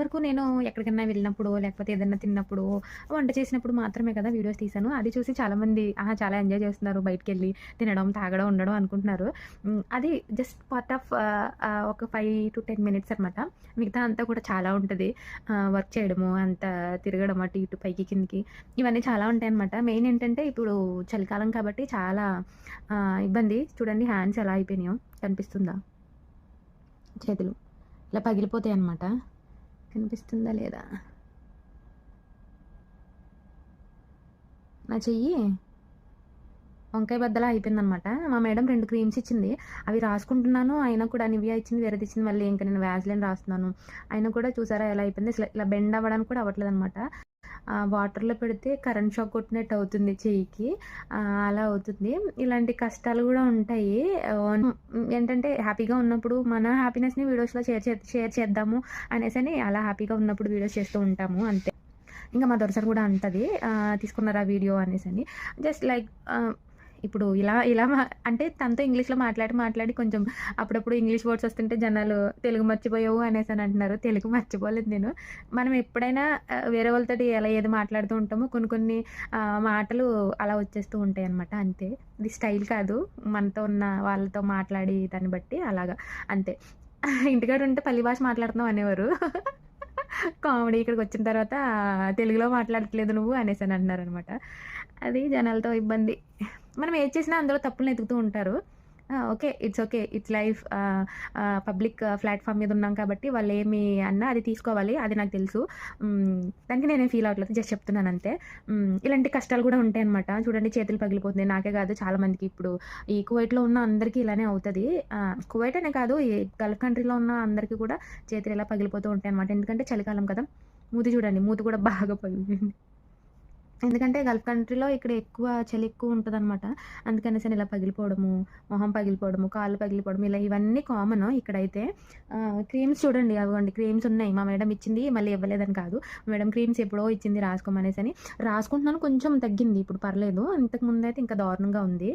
వరకు నేను ఎక్కడికైనా వెళ్ళినప్పుడు లేకపోతే ఏదైనా తిన్నప్పుడు వంట చేసినప్పుడు మాత్రమే కదా వీడియోస్ తీశాను. అది చూసి చాలామంది ఆహా చాలా ఎంజాయ్ చేస్తున్నారు బయటికి వెళ్ళి తినడం తాగడం ఉండడం అనుకుంటున్నారు. అది జస్ట్ పార్ట్ ఆఫ్ ఒక ఫైవ్ టు టెన్ మినిట్స్ అనమాట మిగతా అంతా కూడా చాలా ఉంటుంది. వర్క్ చేయడము అంత తిరగడం అటు ఇటు పైకి కిందికి ఇవన్నీ చాలా ఉంటాయి అనమాట మెయిన్ ఏంటంటే ఇప్పుడు చలికాలం కాబట్టి చాలా ఇబ్బంది. చూడండి హ్యాండ్స్ ఎలా అయిపోయినాయో కనిపిస్తుందా? చేతులు ఇలా పగిలిపోతాయి అనమాట కనిపిస్తుందా లేదా? నా చెయ్యి వంకాయ బద్దలా అయిపోయిందనమాట. మా మేడం రెండు క్రీమ్స్ ఇచ్చింది. అవి రాసుకుంటున్నాను. అయినా కూడా నివియా ఇచ్చింది వేరేది ఇచ్చింది. మళ్ళీ ఇంకా నేను వ్యాజ్లైన్ రాస్తున్నాను. అయినా కూడా చూసారా ఎలా అయిపోయింది? ఇలా బెండ్ అవ్వడానికి కూడా అవ్వట్లేదు అనమాట వాటర్లో పెడితే కరెంట్ షాక్ కొట్టినట్టు అవుతుంది చెయ్యికి. అలా అవుతుంది. ఇలాంటి కష్టాలు కూడా ఉంటాయి. ఏంటంటే హ్యాపీగా ఉన్నప్పుడు మన హ్యాపీనెస్ని వీడియోస్లో షేర్ చే షేర్ చేద్దాము అనేసి అని అలా హ్యాపీగా ఉన్నప్పుడు వీడియోస్ చేస్తూ ఉంటాము అంతే. ఇంకా మా దొరసారి కూడా అంటది తీసుకున్నారా వీడియో? అనేసి అని. జస్ట్ లైక్ ఇప్పుడు ఇలా ఇలా మా- అంటే తనతో ఇంగ్లీష్లో మాట్లాడి మాట్లాడి కొంచెం అప్పుడప్పుడు ఇంగ్లీష్ వర్డ్స్ వస్తుంటే జనాలు తెలుగు మర్చిపోయావు అనేసి అని అంటున్నారు. తెలుగు మర్చిపోలేదు నేను. మనం ఎప్పుడైనా వేరే వాళ్ళతో ఎలా ఏది మాట్లాడుతూ ఉంటామో కొన్ని కొన్ని మాటలు అలా వచ్చేస్తూ ఉంటాయి అనమాట అంతే. ఇది స్టైల్ కాదు. మనతో ఉన్న వాళ్ళతో మాట్లాడి దాన్ని బట్టి అలాగా. అంతే. ఇంటికాడ ఉంటే పల్లి భాష మాట్లాడుతున్నాం అనేవారు. కామెడీ ఇక్కడికి వచ్చిన తర్వాత తెలుగులో మాట్లాడట్లేదు నువ్వు అనేసి అని అంటున్నారు అనమాట అది జనాలతో ఇబ్బంది. మనం ఏది చేసినా అందులో తప్పులను ఎదుగుతూ ఉంటారు. Okay. It's okay. It's life public platform మీద ఉన్నాం కాబట్టి వాళ్ళు ఏమి అన్నా అది తీసుకోవాలి. అది నాకు తెలుసు. దానికి నేనే ఫీల్ అవ్వట్లేదు. జస్ట్ చెప్తున్నాను అంతే. ఇలాంటి కష్టాలు కూడా ఉంటాయి అనమాట చూడండి చేతులు పగిలిపోతుంది. నాకే కాదు చాలా మందికి ఇప్పుడు. ఈ కువైట్లో ఉన్న అందరికీ ఇలానే అవుతుంది. కువైట్ అనే కాదు ఈ గల్ఫ్ కంట్రీలో ఉన్న అందరికీ కూడా చేతులు ఇలా పగిలిపోతూ ఉంటాయి అనమాట ఎందుకంటే చలికాలం కదా. మూతి చూడండి మూతి కూడా బాగా పగిలింది ఎందుకంటే గల్ఫ్ కంట్రీలో ఇక్కడ ఎక్కువ చలి ఎక్కువ ఉంటుంది అనమాట అందుకనేసి ఇలా పగిలిపోవడము మొహం పగిలిపోవడము కాళ్ళు పగిలిపోవడం ఇలా ఇవన్నీ కామన్ ఇక్కడైతే. క్రీమ్స్ చూడండి అవ్వండి క్రీమ్స్ ఉన్నాయి. మా మేడం ఇచ్చింది మళ్ళీ ఇవ్వలేదని కాదు. మేడం క్రీమ్స్ ఎప్పుడో ఇచ్చింది రాసుకోమనేసి అని రాసుకుంటున్నాను కొంచెం తగ్గింది ఇప్పుడు పర్లేదు. ఇంతకు ముందు అయితే ఇంకా దారుణంగా ఉంది.